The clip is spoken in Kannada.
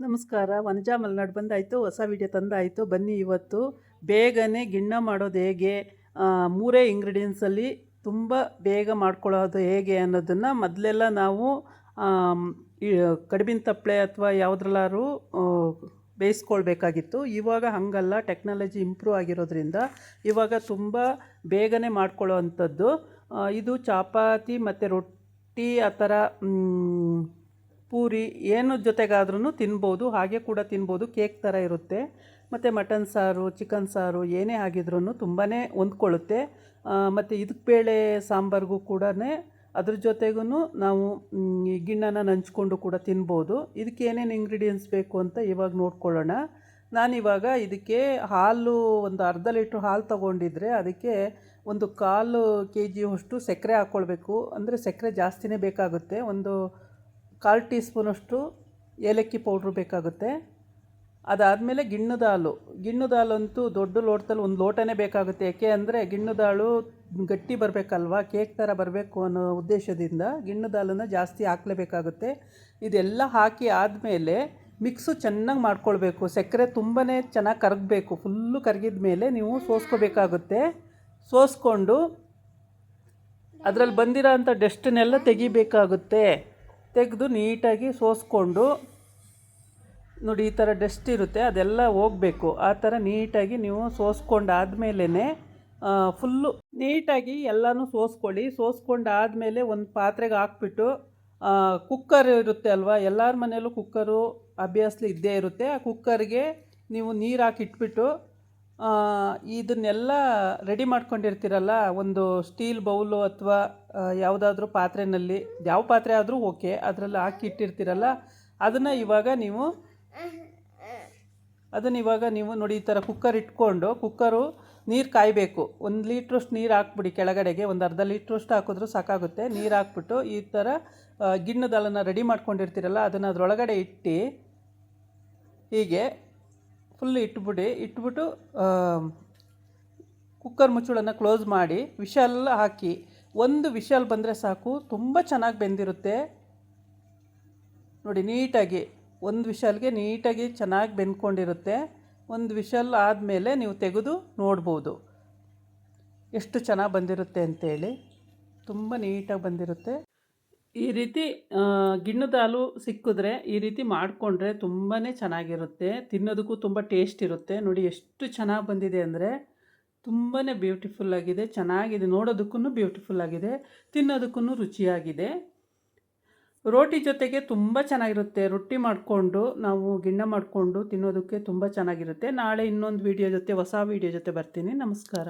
ನಮಸ್ಕಾರ. ವನಜಾ ಮಲ್ನಾಡು ಬಂದಾಯಿತು ಹೊಸ ವಿಡಿಯೋ ತಂದಾಯಿತು. ಬನ್ನಿ ಇವತ್ತು. ಬೇಗನೆ ಗಿಣ್ಣ ಮಾಡೋದು ಹೇಗೆ? ಮೂರೇ ಇಂಗ್ರೀಡಿಯೆಂಟ್ಸಲ್ಲಿ ತುಂಬ ಬೇಗ ಮಾಡ್ಕೊಳ್ಳೋದು ಹೇಗೆ ಅನ್ನೋದನ್ನು ಮೊದಲೆಲ್ಲ ನಾವು ಕಡಿಮಿನ ತಪ್ಪಳೆ ಅಥವಾ ಯಾವುದ್ರಲ್ಲಾರು ಆ, ಬೇಯಿಸ್ಕೊಳ್ಬೇಕಾಗಿತ್ತು. ಇವಾಗ ಹಾಗಲ್ಲ. ಟೆಕ್ನಾಲಜಿ ಇಂಪ್ರೂವ್ ಆಗಿರೋದ್ರಿಂದ ಇವಾಗ ತುಂಬ ಬೇಗನೆ ಮಾಡ್ಕೊಳ್ಳೋ ಅಂಥದ್ದು. ಇದು ಚಪಾತಿ ಮತ್ತು ರೊಟ್ಟಿ ಆ ಥರ ಪೂರಿ ಏನು ಜೊತೆಗಾದ್ರೂ ತಿನ್ಬೋದು, ಹಾಗೆ ಕೂಡ ತಿನ್ಬೋದು, ಕೇಕ್ ಥರ ಇರುತ್ತೆ. ಮತ್ತು ಮಟನ್ ಸಾರು, ಚಿಕನ್ ಸಾರು ಏನೇ ಆಗಿದ್ರೂ ತುಂಬಾ ಹೊಂದ್ಕೊಳ್ಳುತ್ತೆ. ಮತ್ತು ಇದಕ್ಕೆ ಬೇಳೆ ಸಾಂಬಾರಿಗೂ ಕೂಡ ಅದ್ರ ಜೊತೆಗೂ ನಾವು ಈ ಗಿಣ್ಣನ ನಂಚ್ಕೊಂಡು ಕೂಡ ತಿನ್ಬೋದು. ಇದಕ್ಕೆ ಏನೇನು ಇಂಗ್ರೀಡಿಯೆಂಟ್ಸ್ ಬೇಕು ಅಂತ ಇವಾಗ ನೋಡ್ಕೊಳ್ಳೋಣ. ನಾನಿವಾಗ ಇದಕ್ಕೆ ಹಾಲು ಒಂದು ಅರ್ಧ ಲೀಟ್ರ್ ಹಾಲು ತೊಗೊಂಡಿದ್ರೆ ಅದಕ್ಕೆ ಒಂದು ಕಾಲು ಕೆ ಜಿಯಷ್ಟು ಸಕ್ಕರೆ ಹಾಕ್ಕೊಳ್ಬೇಕು. ಅಂದರೆ ಸಕ್ಕರೆ ಜಾಸ್ತಿನೇ ಬೇಕಾಗುತ್ತೆ. ಒಂದು ಕಾಲು ಟೀ ಸ್ಪೂನಷ್ಟು ಏಲಕ್ಕಿ ಪೌಡ್ರು ಬೇಕಾಗುತ್ತೆ. ಅದಾದಮೇಲೆ ಗಿಣ್ಣದ ಹಾಲು. ಗಿಣ್ಣದ ಹಾಲಂತೂ ದೊಡ್ಡ ಲೋಟದಲ್ಲಿ ಒಂದು ಲೋಟನೇ ಬೇಕಾಗುತ್ತೆ. ಯಾಕೆ ಅಂದರೆ ಗಿಣ್ಣದ ಗಟ್ಟಿ ಬರಬೇಕಲ್ವ? ಕೇಕ್ ಥರ ಬರಬೇಕು ಅನ್ನೋ ಉದ್ದೇಶದಿಂದ ಗಿಣ್ಣದ ಹಾಲನ್ನು ಜಾಸ್ತಿ ಹಾಕಲೇಬೇಕಾಗುತ್ತೆ. ಇದೆಲ್ಲ ಹಾಕಿ ಆದಮೇಲೆ ಮಿಕ್ಸು ಚೆನ್ನಾಗಿ ಮಾಡ್ಕೊಳ್ಬೇಕು. ಸಕ್ಕರೆ ತುಂಬಾ ಚೆನ್ನಾಗಿ ಕರಗಬೇಕು. ಫುಲ್ಲು ಕರಗಿದ ಮೇಲೆ ನೀವು ಸೋಸ್ಕೋಬೇಕಾಗುತ್ತೆ. ಸೋಸ್ಕೊಂಡು ಅದರಲ್ಲಿ ಬಂದಿರೋ ಅಂಥ ಡಸ್ಟನ್ನೆಲ್ಲ ತೆಗಿಬೇಕಾಗುತ್ತೆ. ತೆಗೆದು ನೀಟಾಗಿ ಸೋಸ್ಕೊಂಡು ನೋಡಿ ಈ ಥರ ಡಸ್ಟ್ ಇರುತ್ತೆ ಅದೆಲ್ಲ ಹೋಗಬೇಕು. ಆ ಥರ ನೀಟಾಗಿ ನೀವು ಸೋಸ್ಕೊಂಡಾದ್ಮೇಲೇ ಫುಲ್ಲು ನೀಟಾಗಿ ಎಲ್ಲನೂ ಸೋಸ್ಕೊಳ್ಳಿ. ಸೋಸ್ಕೊಂಡಾದಮೇಲೆ ಒಂದು ಪಾತ್ರೆಗೆ ಹಾಕ್ಬಿಟ್ಟು ಕುಕ್ಕರ್ ಇರುತ್ತೆ ಅಲ್ವಾ? ಎಲ್ಲರ ಮನೆಯಲ್ಲೂ ಕುಕ್ಕರು ಅಭ್ಯಾಸ ಇದ್ದೇ ಇರುತ್ತೆ. ಆ ಕುಕ್ಕರ್ಗೆ ನೀವು ನೀರು ಹಾಕಿ ಇಟ್ಬಿಟ್ಟು ಆ, ಇದನ್ನೆಲ್ಲ ರೆಡಿ ಮಾಡ್ಕೊಂಡಿರ್ತೀರಲ್ಲ, ಒಂದು ಸ್ಟೀಲ್ ಬೌಲು ಅಥವಾ ಯಾವುದಾದ್ರೂ ಪಾತ್ರೆನಲ್ಲಿ, ಯಾವ ಪಾತ್ರೆ ಆದರೂ ಓಕೆ, ಅದರಲ್ಲಿ ಹಾಕಿ ಇಟ್ಟಿರ್ತೀರಲ್ಲ, ಅದನ್ನು ಇವಾಗ ನೀವು ಅದನ್ನು ಇವಾಗ ನೀವು ನೋಡಿ ಈ ಥರ ಕುಕ್ಕರ್ ಇಟ್ಕೊಂಡು ಕುಕ್ಕರು ನೀರು ಕಾಯಬೇಕು. ಒಂದು ಲೀಟ್ರಷ್ಟು ನೀರು ಹಾಕ್ಬಿಡಿ ಕೆಳಗಡೆಗೆ, ಒಂದು ಅರ್ಧ ಲೀಟ್ರಷ್ಟು ಹಾಕಿದ್ರೂ ಸಾಕಾಗುತ್ತೆ. ನೀರು ಹಾಕ್ಬಿಟ್ಟು ಈ ಥರ ಗಿಣ್ಣದಲ್ಲನ್ನು ರೆಡಿ ಮಾಡ್ಕೊಂಡಿರ್ತೀರಲ್ಲ, ಅದನ್ನು ಅದರೊಳಗಡೆ ಇಟ್ಟು, ಹೀಗೆ ಫುಲ್ ಇಟ್ಬಿಡಿ, ಇಟ್ಬಿಟ್ಟು ಕುಕ್ಕರ್ ಮುಚ್ಚಳನ್ನು ಕ್ಲೋಸ್ ಮಾಡಿ, ವಿಷಲ್ ಹಾಕಿ, ಒಂದು ವಿಷಲ್ ಬಂದರೆ ಸಾಕು, ತುಂಬ ಚೆನ್ನಾಗಿ ಬೆಂದಿರುತ್ತೆ. ನೋಡಿ, ನೀಟಾಗಿ, ಒಂದು ವಿಷಲ್ಗೆ ನೀಟಾಗಿ ಚೆನ್ನಾಗಿ ಬೆಂದ್ಕೊಂಡಿರುತ್ತೆ. ಒಂದು ವಿಷಲ್ ಆದಮೇಲೆ ನೀವು ತೆಗೆದು ನೋಡ್ಬೋದು. ಎಷ್ಟು ಚೆನ್ನಾಗಿ ಬಂದಿರುತ್ತೆ ಅಂತೇಳಿ. ತುಂಬ ನೀಟಾಗಿ ಬಂದಿರುತ್ತೆ. ಈ ರೀತಿ ಗಿಣ್ಣು ಗಿಣ್ಣದ ಹಾಲು ಸಿಕ್ಕಿದ್ರೆ ಈ ರೀತಿ ಮಾಡಿಕೊಂಡ್ರೆ ತುಂಬಾ ಚೆನ್ನಾಗಿರುತ್ತೆ. ತಿನ್ನೋದಕ್ಕೂ ತುಂಬ ಟೇಸ್ಟ್ ಇರುತ್ತೆ. ನೋಡಿ ಎಷ್ಟು ಚೆನ್ನಾಗಿ ಬಂದಿದೆ ಅಂದರೆ ತುಂಬಾ ಬ್ಯೂಟಿಫುಲ್ ಆಗಿದೆ. ಚೆನ್ನಾಗಿದೆ. ನೋಡೋದಕ್ಕೂ ಬ್ಯೂಟಿಫುಲ್ ಆಗಿದೆ. ತಿನ್ನೋದಕ್ಕೂ ರುಚಿಯಾಗಿದೆ. ರೋಟಿ ಜೊತೆಗೆ ತುಂಬ ಚೆನ್ನಾಗಿರುತ್ತೆ. ರೊಟ್ಟಿ ಮಾಡಿಕೊಂಡು ನಾವು ಗಿಣ್ಣ ಮಾಡಿಕೊಂಡು ತಿನ್ನೋದಕ್ಕೆ ತುಂಬ ಚೆನ್ನಾಗಿರುತ್ತೆ. ನಾಳೆ ಇನ್ನೊಂದು ವೀಡಿಯೋ ಜೊತೆ, ಹೊಸ ವೀಡಿಯೋ ಜೊತೆ ಬರ್ತೀನಿ. ನಮಸ್ಕಾರ.